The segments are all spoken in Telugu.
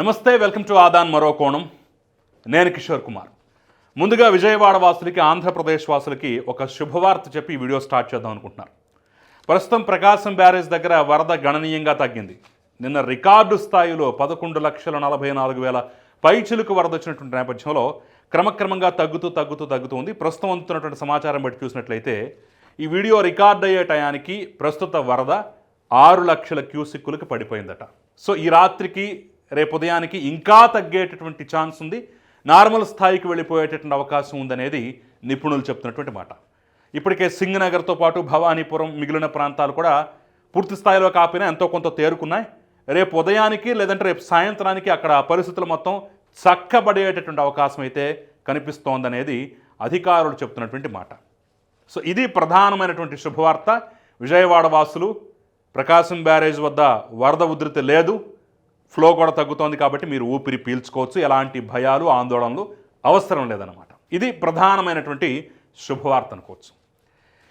నమస్తే వెల్కమ్ టు ఆదాన్ మరో కోణం. నేను కిషోర్ కుమార్. ముందుగా విజయవాడ వాసులకి ఆంధ్రప్రదేశ్ వాసులకి ఒక శుభవార్త చెప్పి వీడియో స్టార్ట్ చేద్దాం అనుకుంటున్నారు. ప్రస్తుతం ప్రకాశం బ్యారేజ్ దగ్గర వరద గణనీయంగా తగ్గింది. నిన్న రికార్డు స్థాయిలో పదకొండు లక్షల నలభై నాలుగు వేల పైచిలుకు వరద వచ్చినటువంటి నేపథ్యంలో క్రమక్రమంగా తగ్గుతూ తగ్గుతూ తగ్గుతుంది ప్రస్తుతం అందుతున్నటువంటి సమాచారం బట్టి చూసినట్లయితే ఈ వీడియో రికార్డ్ అయ్యే టయానికి ప్రస్తుత వరద ఆరు లక్షల క్యూసిక్కులకు పడిపోయిందట. సో ఈ రాత్రికి రేపు ఉదయానికి ఇంకా తగ్గేటటువంటి ఛాన్స్ ఉంది. నార్మల్ స్థాయికి వెళ్ళిపోయేటటువంటి అవకాశం ఉందనేది నిపుణులు చెప్తున్నటువంటి మాట. ఇప్పటికే సింగనగర్తో పాటు భవానీపురం మిగిలిన ప్రాంతాలు కూడా పూర్తి స్థాయిలో కాకపోయినా ఎంతో కొంత తేరుకున్నాయి. రేపు ఉదయానికి లేదంటే రేపు సాయంత్రానికి అక్కడ పరిస్థితులు మొత్తం చక్కబడేటటువంటి అవకాశం అయితే కనిపిస్తోందనేది అధికారులు చెప్తున్నటువంటి మాట. సో ఇది ప్రధానమైనటువంటి శుభవార్త. విజయవాడ వాసులు ప్రకాశం బ్యారేజ్ వద్ద వరద ఉధృతి లేదు. ఫ్లో కూడా తగ్గుతోంది కాబట్టి మీరు ఊపిరి పీల్చుకోవచ్చు. ఎలాంటి భయాలు ఆందోళనలు అవసరం లేదన్నమాట. ఇది ప్రధానమైనటువంటి శుభవార్త అనుకోవచ్చు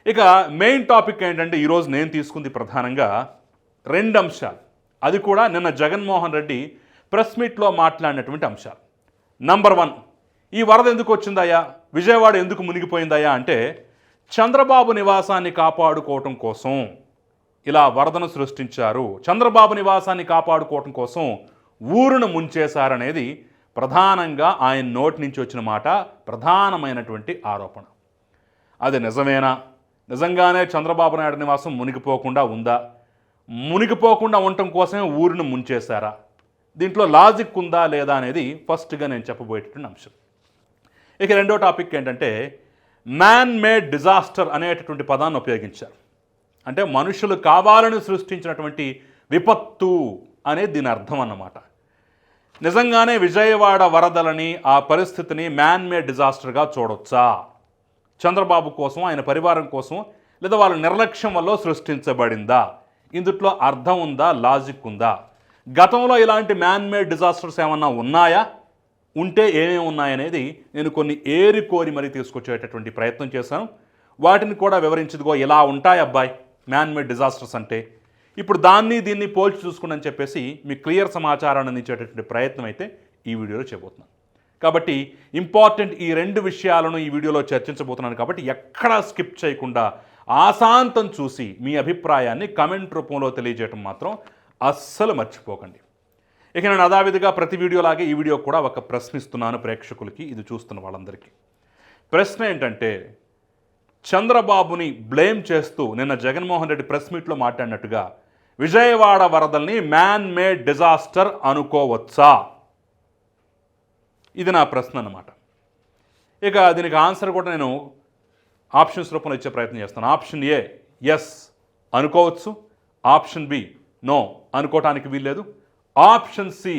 ఇక మెయిన్ టాపిక్ ఏంటంటే ఈరోజు నేను తీసుకుంది ప్రధానంగా రెండు అంశాలు. అది కూడా నిన్న జగన్మోహన్ రెడ్డి ప్రెస్ మీట్లో మాట్లాడినటువంటి అంశాలు. నంబర్ వన్ ఈ వరద ఎందుకు వచ్చిందయ్యా? విజయవాడ ఎందుకు మునిగిపోయిందయ్యా అంటే చంద్రబాబు నివాసాన్ని కాపాడుకోవటం కోసం ఇలా వరదను సృష్టించారు. చంద్రబాబు నివాసాన్ని కాపాడుకోవటం కోసం ఊరును ముంచేశారనేది ప్రధానంగా ఆయన నోటి నుంచి వచ్చిన మాట ప్రధానమైనటువంటి ఆరోపణ. అది నిజమేనా? నిజంగానే చంద్రబాబు నాయుడు నివాసం మునిగిపోకుండా ఉందా? మునిగిపోకుండా ఉండటం కోసమే ఊరిని ముంచేశారా? దీంట్లో లాజిక్ ఉందా లేదా అనేది ఫస్ట్గా నేను చెప్పబోయేటటువంటి అంశం. ఇక రెండో టాపిక్ ఏంటంటే మ్యాన్ మేడ్ డిజాస్టర్ అనేటటువంటి పదాన్ని ఉపయోగించారు. అంటే మనుషులు కావాలని సృష్టించినటువంటి విపత్తు అనేది దీని అర్థం అన్నమాట. నిజంగానే విజయవాడ వరదలని ఆ పరిస్థితిని మ్యాన్ మేడ్ డిజాస్టర్గా చూడొచ్చా? చంద్రబాబు కోసం ఆయన పరివారం కోసం లేదా వాళ్ళ నిర్లక్ష్యం వల్ల సృష్టించబడిందా? ఇందుట్లో అర్థం ఉందా? లాజిక్ ఉందా? గతంలో ఇలాంటి మ్యాన్ మేడ్ డిజాస్టర్స్ ఏమన్నా ఉన్నాయా? ఉంటే ఏమేమి ఉన్నాయనేది నేను కొన్ని ఏరి కోరి మరీ తీసుకొచ్చేటటువంటి ప్రయత్నం చేశాను. వాటిని కూడా వివరించదుగో ఇలా ఉంటాయి అబ్బాయి మేడ్ డిజాస్టర్స్ అంటే ఇప్పుడు దాన్ని దీన్ని పోల్చి చూసుకుని చెప్పేసి మీ క్లియర్ సమాచారాన్ని అందించేటటువంటి ప్రయత్నం అయితే ఈ వీడియోలో చేయబోతున్నాను. కాబట్టి ఇంపార్టెంట్ ఈ రెండు విషయాలను ఈ వీడియోలో చర్చించబోతున్నాను కాబట్టి ఎక్కడా స్కిప్ చేయకుండా ఆశాంతం చూసి మీ అభిప్రాయాన్ని కమెంట్ రూపంలో తెలియజేయటం మాత్రం అస్సలు మర్చిపోకండి. ఇక నేను అదావిధిగా ప్రతి వీడియోలాగే ఈ వీడియో కూడా ఒక ప్రశ్నిస్తున్నాను ప్రేక్షకులకి ఇది చూస్తున్న వాళ్ళందరికీ. ప్రశ్న ఏంటంటే చంద్రబాబుని బ్లేమ్ చేస్తూ నిన్న జగన్మోహన్ రెడ్డి ప్రెస్ మీట్లో మాట్లాడినట్టుగా విజయవాడ వరదల్ని మ్యాన్ మేడ్ డిజాస్టర్ అనుకోవచ్చా? ఇది నా ప్రశ్న అన్నమాట. ఇక దీనికి ఆన్సర్ కూడా నేను ఆప్షన్స్ రూపంలో ఇచ్చే ప్రయత్నం చేస్తాను. ఆప్షన్ ఏ ఎస్ అనుకోవచ్చు. ఆప్షన్ బి నో అనుకోవటానికి వీల్లేదు. ఆప్షన్ సి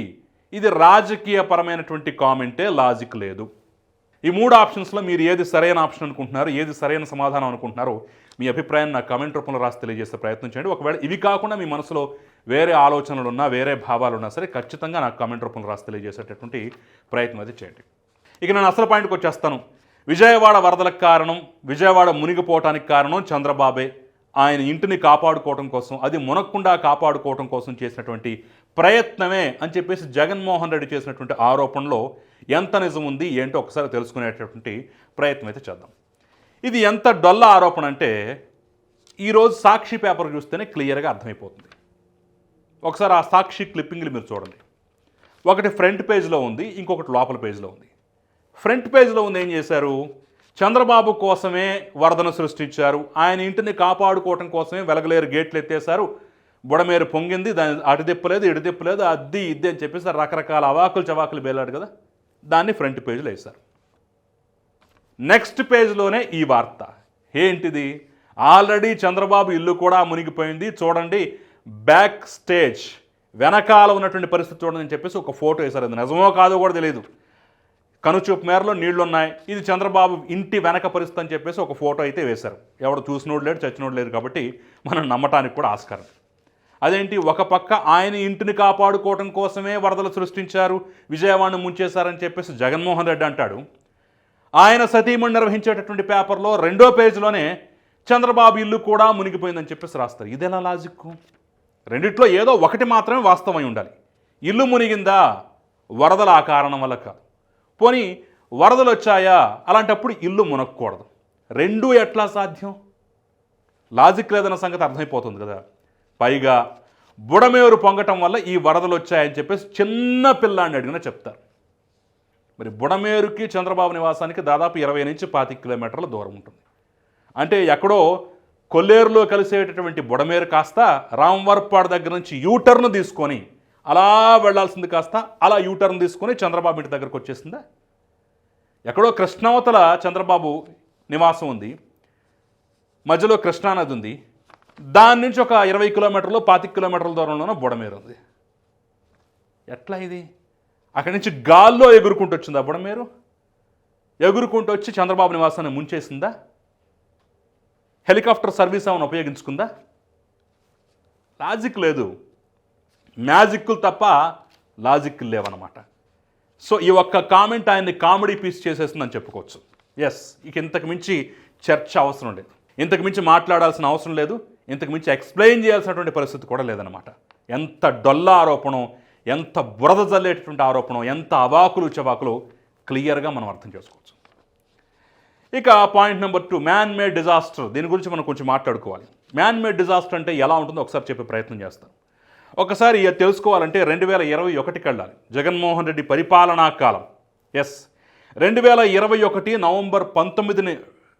ఇది రాజకీయపరమైనటువంటి కామెంటే లాజిక్ లేదు. ఈ మూడు ఆప్షన్స్లో మీరు ఏది సరైన ఆప్షన్ అనుకుంటున్నారు ఏది సరైన సమాధానం అనుకుంటున్నారో మీ అభిప్రాయాన్ని నా కమెంట్ రూపంలో రాసి తెలియజేసే ప్రయత్నం చేయండి. ఒకవేళ ఇవి కాకుండా మీ మనసులో వేరే ఆలోచనలు ఉన్నా వేరే భావాలు ఉన్నా సరే ఖచ్చితంగా నాకు కమెంట్ రూపంలో రాసి తెలియజేసేటటువంటి ప్రయత్నం అయితే చేయండి. ఇక నేను అసలు పాయింట్కి వచ్చేస్తాను. విజయవాడ వరదలకు కారణం విజయవాడ మునిగిపోవటానికి కారణం చంద్రబాబే. ఆయన ఇంటిని కాపాడుకోవటం కోసం అది మునక్కుండా కాపాడుకోవటం కోసం చేసినటువంటి ప్రయత్నమే అని చెప్పేసి జగన్మోహన్ రెడ్డి చేసినటువంటి ఆరోపణలో ఎంత నిజం ఉంది ఏంటో ఒకసారి తెలుసుకునేటటువంటి ప్రయత్నం అయితే చేద్దాం. ఇది ఎంత డొల్ల ఆరోపణ అంటే ఈరోజు సాక్షి పేపర్ చూస్తేనే క్లియర్గా అర్థమైపోతుంది. ఒకసారి ఆ సాక్షి క్లిప్పింగ్లు మీరు చూడండి. ఒకటి ఫ్రంట్ పేజ్లో ఉంది ఇంకొకటి లోపల పేజ్లో ఉంది. ఫ్రంట్ పేజ్లో ఉంది ఏం చేశారు? చంద్రబాబు కోసమే వరదను సృష్టించారు. ఆయన ఇంటిని కాపాడుకోవటం కోసమే వెలగలేరు గేట్లు ఎత్తేశారు. బుడమేరు పొంగింది దాని అటు తిప్పలేదు ఇటు తిప్పలేదు అద్ది ఇద్ది అని చెప్పేసి రకరకాల అవాకులు చవాకులు బేలాడు కదా. దాన్ని ఫ్రంట్ పేజ్లో వేశారు. నెక్స్ట్ పేజ్లోనే ఈ వార్త. ఏంటిది? ఆల్రెడీ చంద్రబాబు ఇల్లు కూడా మునిగిపోయింది. చూడండి బ్యాక్ స్టేజ్. వెనకాల ఉన్నటువంటి పరిస్థితి చూడండి అని చెప్పేసి ఒక ఫోటో వేశారు. అది నిజమో కాదో కూడా తెలియదు. కనుచూపు మేరలో నీళ్ళు ఉన్నాయి ఇది చంద్రబాబు ఇంటి వెనక పరిస్థితి అని చెప్పేసి ఒక ఫోటో అయితే వేశారు. ఎవడు చూసినోడు లేడు చచ్చినోడు లేరు కాబట్టి మనం నమ్మటానికి కూడా ఆస్కారం. అదేంటి? ఒక పక్క ఆయన ఇంటిని కాపాడుకోవడం కోసమే వరదలు సృష్టించారు విజయవాడను ముంచేశారని చెప్పేసి జగన్మోహన్ రెడ్డి అంటాడు. ఆయన సతీమణి నిర్వహించేటటువంటి పేపర్లో రెండో పేజీలోనే చంద్రబాబు ఇల్లు కూడా మునిగిపోయిందని చెప్పేసి రాస్తారు. ఇదెలా లాజిక్ రెండిట్లో ఏదో ఒకటి మాత్రమే వాస్తవమై ఉండాలి. ఇల్లు మునిగిందా? వరదలు ఆ కారణం వల్ల కాదు పోనీ వరదలు వచ్చాయా? అలాంటప్పుడు ఇల్లు మునక్కూడదు రెండూ ఎట్లా సాధ్యం? లాజిక్ లేదన్న సంగతి అర్థమైపోతుంది కదా. పైగా బుడమేరు పొంగటం వల్ల ఈ వరదలు వచ్చాయని చెప్పేసి చిన్న పిల్లాన్ని అడిగినా చెప్తారు. మరి బుడమేరుకి చంద్రబాబు నివాసానికి దాదాపు ఇరవై నుంచి పాతి కిలోమీటర్ల దూరం ఉంటుంది. అంటే ఎక్కడో కొల్లేరులో కలిసేటటువంటి బుడమేరు కాస్త రాంవర్పాడు దగ్గర నుంచి యూటర్న్ తీసుకొని అలా వెళ్ళాల్సింది కాస్త అలా యూటర్న్ తీసుకొని చంద్రబాబు ఇంటి దగ్గరకు వచ్చేసిందా? ఎక్కడో కృష్ణావతల చంద్రబాబు నివాసం ఉంది. మధ్యలో కృష్ణానది ఉంది. దాని నుంచి ఒక ఇరవై కిలోమీటర్లు పాతిక కిలోమీటర్ల దూరంలోనే బుడమేరు ఉంది. ఎట్లా ఇది? అక్కడి నుంచి గాల్లో ఎగురుకుంటూ వచ్చిందా బుడమేరు? ఎగురుకుంటూ వచ్చి చంద్రబాబు నివాసాన్ని ముంచేసిందా? హెలికాప్టర్ సర్వీస్ ఏమైనా ఉపయోగించుకుందా? లాజిక్ లేదు. మ్యాజిక్లు తప్ప లాజిక్ లేవన్నమాట. సో ఈ ఒక్క కామెంట్ ఆయన్ని కామెడీ పీస్ చేసేసిందని చెప్పుకోవచ్చు. ఎస్ ఇక ఇంతకు మించి చర్చ అవసరం లేదు. ఇంతకు మించి మాట్లాడాల్సిన అవసరం లేదు. ఇంతకు మించి ఎక్స్ప్లెయిన్ చేయాల్సినటువంటి పరిస్థితి కూడా లేదనమాట ఎంత డొల్ల ఆరోపణం ఎంత బురద జల్లేటటువంటి ఆరోపణం ఎంత అవాకులు చవాకులు క్లియర్గా మనం అర్థం చేసుకోవచ్చు. ఇక point number two man made disaster. దీని గురించి మనం కొంచెం మాట్లాడుకోవాలి. మ్యాన్ మేడ్ డిజాస్టర్ అంటే ఎలా ఉంటుందో ఒకసారి చెప్పే ప్రయత్నం చేస్తాం ఒకసారి తెలుసుకోవాలంటే రెండు వేల ఇరవై ఒకటికి వెళ్ళాలి. జగన్మోహన్ రెడ్డి పరిపాలనా కాలం. ఎస్. రెండు వేల ఇరవై ఒకటి నవంబర్ పంతొమ్మిదిని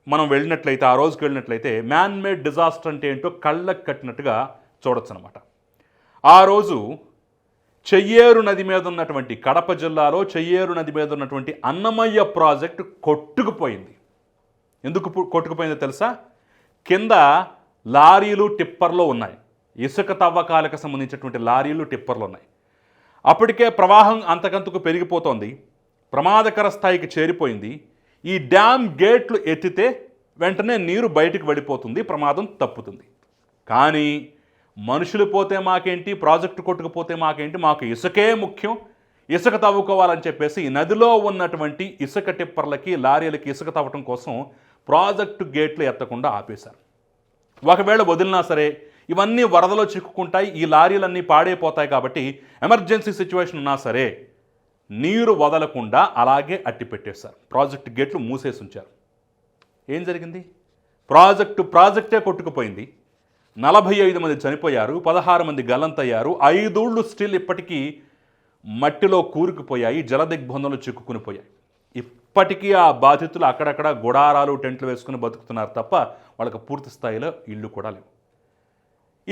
మనం వెళ్ళినట్లయితే ఆ రోజుకి వెళ్ళినట్లయితే మ్యాన్ మేడ్ డిజాస్టర్ అంటే ఏంటో కళ్ళకు కట్టినట్టుగా చూడొచ్చు అనమాట ఆ రోజు చెయ్యేరు నది మీద ఉన్నటువంటి కడప జిల్లాలో చెయ్యేరు నది మీద ఉన్నటువంటి అన్నమయ్య ప్రాజెక్టు కొట్టుకుపోయింది. ఎందుకు కొట్టుకుపోయిందో తెలుసా? కింద లారీలు టిప్పర్లు ఉన్నాయి. ఇసుక తవ్వకాలకు సంబంధించినటువంటి లారీలు టిప్పర్లు ఉన్నాయి. అప్పటికే ప్రవాహం అంతకంతకు పెరిగిపోతోంది. ప్రమాదకర స్థాయికి చేరిపోయింది. ఈ డ్యామ్ గేట్లు ఎత్తితే వెంటనే నీరు బయటికి వెళ్ళిపోతుంది ప్రమాదం తప్పుతుంది. కానీ మనుషులు పోతే మాకేంటి ప్రాజెక్టు కొట్టుకుపోతే మాకేంటి మాకు ఇసుకే ముఖ్యం. ఇసుక తవ్వుకోవాలని చెప్పేసి ఈ నదిలో ఉన్నటువంటి ఇసుక టిప్పర్లకి లారీలకి ఇసుక తవ్వటం కోసం ప్రాజెక్టు గేట్లు ఎత్తకుండా ఆపేశారు. ఒకవేళ వదిలినా సరే ఇవన్నీ వరదలో చిక్కుకుంటాయి ఈ లారీలన్నీ పాడైపోతాయి కాబట్టి ఎమర్జెన్సీ సిచ్యువేషన్ ఉన్నా సరే నీరు వదలకుండా అలాగే అట్టి పెట్టేశారు. ప్రాజెక్టు గేట్లు మూసేసి ఉంచారు ఏం జరిగింది? ప్రాజెక్టు ప్రాజెక్టే కొట్టుకుపోయింది. నలభై ఐదు మంది చనిపోయారు పదహారు మంది గల్లంతయ్యారు ఐదూళ్ళు స్టిల్ ఇప్పటికీ మట్టిలో కూరుకుపోయాయి జలదిగ్బంధంలో చిక్కుకుని పోయాయి. ఇప్పటికీ ఆ బాధితులు అక్కడక్కడ గుడారాలు టెంట్లు వేసుకుని బతుకుతున్నారు తప్ప వాళ్ళకి పూర్తి స్థాయిలో ఇళ్ళు కూడా లేవు.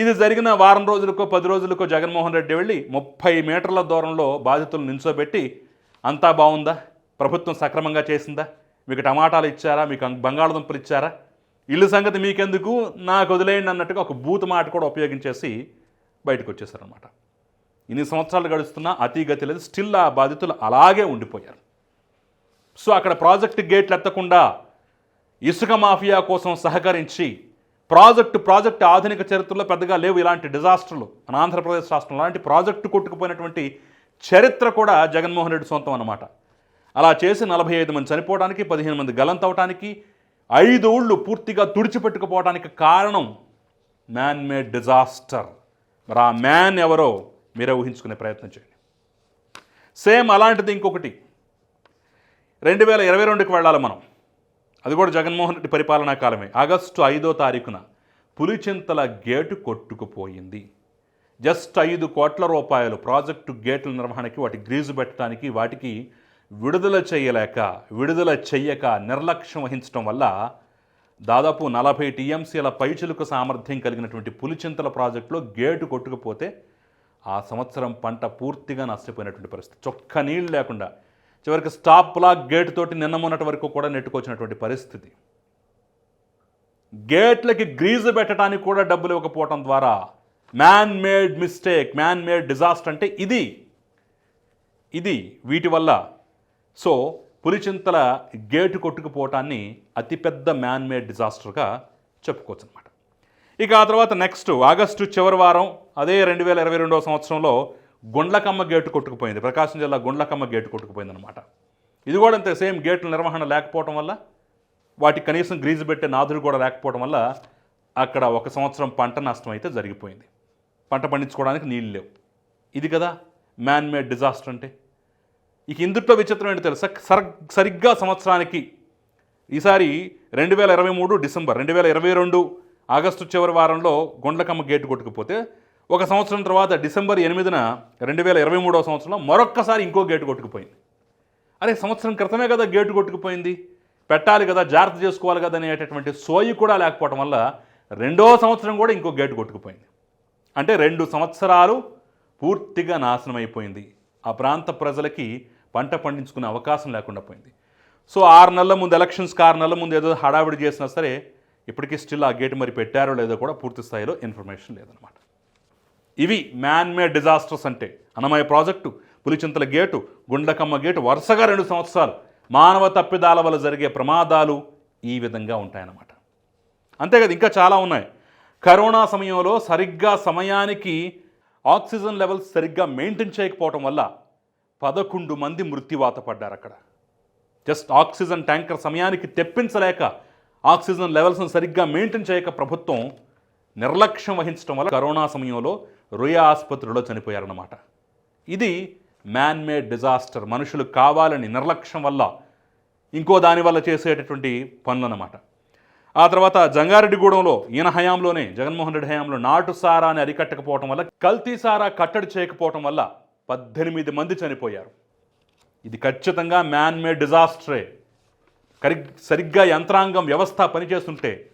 ఇది జరిగిన వారం రోజులకో పది రోజులకో జగన్మోహన్ రెడ్డి వెళ్ళి ముప్పై మీటర్ల దూరంలో బాధితులు నిల్చోబెట్టి అంతా బాగుందా? ప్రభుత్వం సక్రమంగా చేసిందా? మీకు టమాటాలు ఇచ్చారా? మీకు బంగాళదుంపలు ఇచ్చారా? ఇల్లు సంగతి మీకెందుకు? నాకు వదిలేయండి అన్నట్టుగా ఒక బూత్ మాట కూడా ఉపయోగించేసి బయటకు వచ్చేసారనమాట ఇన్ని సంవత్సరాలు గడుస్తున్నా అతిగతి లేదు. స్టిల్ ఆ బాధితులు అలాగే ఉండిపోయారు. సో అక్కడ ప్రాజెక్ట్ గేట్లు ఎత్తకుండా ఇసుక మాఫియా కోసం సహకరించి ప్రాజెక్టు ప్రాజెక్టు ఆధునిక చరిత్రలో పెద్దగా లేవు ఇలాంటి డిజాస్టర్లు. మన ఆంధ్రప్రదేశ్ రాష్ట్రంలో అలాంటి ప్రాజెక్టు కొట్టుకుపోయినటువంటి చరిత్ర కూడా జగన్మోహన్ రెడ్డి సొంతం అన్నమాట. అలా చేసి నలభై ఐదు మంది చనిపోవడానికి పదిహేను మంది గలంతవటానికి ఐదు ఊళ్ళు పూర్తిగా తుడిచిపెట్టుకుపోవడానికి కారణం మ్యాన్ మేడ్ డిజాస్టర్. మరి ఆ మ్యాన్ ఎవరో మీరే ఊహించుకునే ప్రయత్నం చేయండి. సేమ్ అలాంటిది ఇంకొకటి. రెండు వేల ఇరవై రెండుకి వెళ్ళాలి మనం. అది కూడా జగన్మోహన్ రెడ్డి పరిపాలనా కాలమే. ఆగస్టు ఐదో తారీఖున పులిచింతల గేటు కొట్టుకుపోయింది. జస్ట్ ఐదు కోట్ల రూపాయలు ప్రాజెక్టు గేట్ల నిర్వహణకి వాటి గ్రీజు పెట్టడానికి వాటికి విడుదల చేయలేక విడుదల చెయ్యక నిర్లక్ష్యం వహించడం వల్ల దాదాపు నలభై టీఎంసీల పైచులకు సామర్థ్యం కలిగినటువంటి పులిచింతల ప్రాజెక్టులో గేటు కొట్టుకుపోతే ఆ సంవత్సరం పంట పూర్తిగా నష్టపోయినటువంటి పరిస్థితి. చొక్క నీళ్ళు లేకుండా చివరికి స్టాప్ బ్లాక్ గేట్ తోటి నిన్న మొన్నటి వరకు కూడా నెట్టుకొచ్చినటువంటి పరిస్థితి. గేట్లకి గ్రీజు పెట్టడానికి కూడా డబ్బులు ఇవ్వకపోవటం ద్వారా man made mistake man made disaster అంటే ఇది. ఇది వీటి వల్ల. సో పులిచింతల గేటు కొట్టుకుపోవటాన్ని అతిపెద్ద మ్యాన్ మేడ్ డిజాస్టర్గా చెప్పుకోవచ్చు అనమాట ఇక ఆ తర్వాత నెక్స్ట్ ఆగస్టు చివరి వారం అదే రెండు వేల ఇరవై రెండవ సంవత్సరంలో గుండ్లకమ్మ గేటు కొట్టుకుపోయింది. ప్రకాశం జిల్లా గుండ్లకమ్మ గేటు కొట్టుకుపోయింది అనమాట ఇది కూడా అంతే సేమ్ గేట్ల నిర్వహణ లేకపోవటం వల్ల వాటికి కనీసం గ్రీజు పెట్టే నాదులు కూడా లేకపోవడం వల్ల అక్కడ ఒక సంవత్సరం పంట నష్టం అయితే జరిగిపోయింది. పంట పండించుకోవడానికి నీళ్ళు లేవు. ఇది కదా మ్యాన్ మేడ్ డిజాస్టర్ అంటే. ఇక ఇందుట్లో విచిత్రం ఏంటి తెలుసా? సర్ సరిగ్గా సంవత్సరానికి ఈసారి రెండు వేల ఇరవై మూడు డిసెంబర్ రెండు వేల ఇరవై రెండు ఆగస్టు చివరి వారంలో గుండ్లకమ్మ గేటు కొట్టుకుపోతే ఒక సంవత్సరం తర్వాత డిసెంబర్ ఎనిమిదిన రెండు వేల ఇరవై మూడవ సంవత్సరంలో మరొక్కసారి ఇంకో గేటు కొట్టుకుపోయింది. అరే సంవత్సరం క్రితమే కదా గేటు కొట్టుకుపోయింది. పెట్టాలి కదా జాగ్రత్త చేసుకోవాలి కదా అనేటటువంటి సోయి కూడా లేకపోవడం వల్ల రెండో సంవత్సరం కూడా ఇంకో గేటు కొట్టుకుపోయింది. అంటే రెండు సంవత్సరాలు పూర్తిగా నాశనం అయిపోయింది. ఆ ప్రాంత ప్రజలకి పంట పండించుకునే అవకాశం లేకుండా పోయింది. సో ఆరు నెలల ముందు ఎలక్షన్స్కి ఆరు నెలల ముందు ఏదో హడావిడి చేసినా సరే ఇప్పటికీ స్టిల్ ఆ గేటు మరి పెట్టారో లేదో కూడా పూర్తి స్థాయిలో ఇన్ఫర్మేషన్ లేదనమాట ఇవి మ్యాన్ మేడ్ డిజాస్టర్స్ అంటే. Annamayya project Pulichintala gate Gundlakamma gate వరుసగా రెండు సంవత్సరాలు మానవ తప్పిదాల వల్ల జరిగే ప్రమాదాలు ఈ విధంగా ఉంటాయన్నమాట. అంతేకాదు ఇంకా చాలా ఉన్నాయి. కరోనా సమయంలో సరిగ్గా సమయానికి ఆక్సిజన్ లెవెల్స్ సరిగ్గా మెయింటైన్ చేయకపోవటం వల్ల పదకొండు మంది మృత్యువాత పడ్డారు అక్కడ. జస్ట్ ఆక్సిజన్ ట్యాంకర్ సమయానికి తెప్పించలేక ఆక్సిజన్ లెవెల్స్ను సరిగ్గా మెయింటైన్ చేయక ప్రభుత్వం నిర్లక్ష్యం వహించడం వల్ల కరోనా సమయంలో రుయా ఆసుపత్రిలో చనిపోయారన్నమాట. ఇది మ్యాన్ మేడ్ డిజాస్టర్ మనుషులు కావాలని నిర్లక్ష్యం వల్ల ఇంకో దాని వల్ల చేసేటటువంటి పనులన్నమాట. ఆ తర్వాత జంగారెడ్డిగూడెంలో ఈయన హయాంలోనే జగన్మోహన్ రెడ్డి హయాంలో నాటు సారాని అరికట్టకపోవటం వల్ల కల్తీ సారా కట్టడి చేయకపోవటం వల్ల పద్దెనిమిది మంది చనిపోయారు. ఇది ఖచ్చితంగా మ్యాన్ మేడ్ డిజాస్టరే కరి సరిగ్గా యంత్రాంగం వ్యవస్థ పనిచేస్తుంటే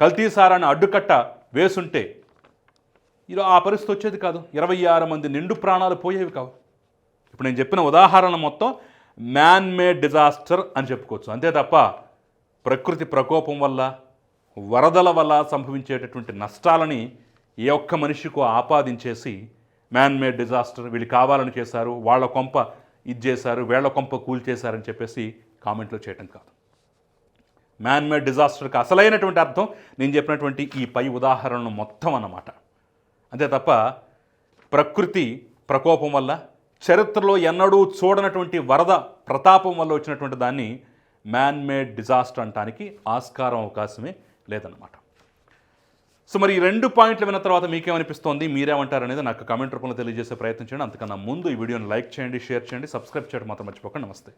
కల్తీ సారాన్ని అడ్డుకట్ట వేసుంటే ఇలా ఆ పరిస్థితి వచ్చేది కాదు. ఇరవై ఆరు మంది నిండు ప్రాణాలు పోయేవి కావు. ఇప్పుడు నేను చెప్పిన ఉదాహరణ మొత్తం మ్యాన్ మేడ్ డిజాస్టర్ అని చెప్పుకోవచ్చు. అంతే తప్ప ప్రకృతి ప్రకోపం వల్ల వరదల వల్ల సంభవించేటటువంటి నష్టాలని ఏ ఒక్క మనిషికు ఆపాదించేసి మ్యాన్ మేడ్ డిజాస్టర్ వీళ్ళు కావాలని చేశారు వాళ్ళ కొంప ఇది చేశారు వేళ్ళ కొంప కూల్చేశారని చెప్పేసి కామెంట్లో చేయటం కాదు. మ్యాన్ మేడ్ డిజాస్టర్కి అసలైనటువంటి అర్థం నేను చెప్పినటువంటి ఈ పై ఉదాహరణను మొత్తం అన్నమాట. అంతే తప్ప ప్రకృతి ప్రకోపం వల్ల చరిత్రలో ఎన్నడూ చూడనటువంటి వరద ప్రతాపం వల్ల వచ్చినటువంటి దాన్ని మ్యాన్ మేడ్ డిజాస్టర్ అంటానికి ఆస్కారం అవకాశమే లేదన్నమాట. సో మరి ఈ రెండు పాయింట్లు విన్న తర్వాత మీకేమనిపిస్తోంది? మీరేమంటారు అనేది నాకు కమెంట్ రూపంలో తెలియజేసే ప్రయత్నం చేయండి. అంతకన్నా ముందు ఈ వీడియోని లైక్ చేయండి షేర్ చేయండి సబ్స్క్రైబ్ చేయడం మాత్రం మర్చిపోకండి. నమస్తే.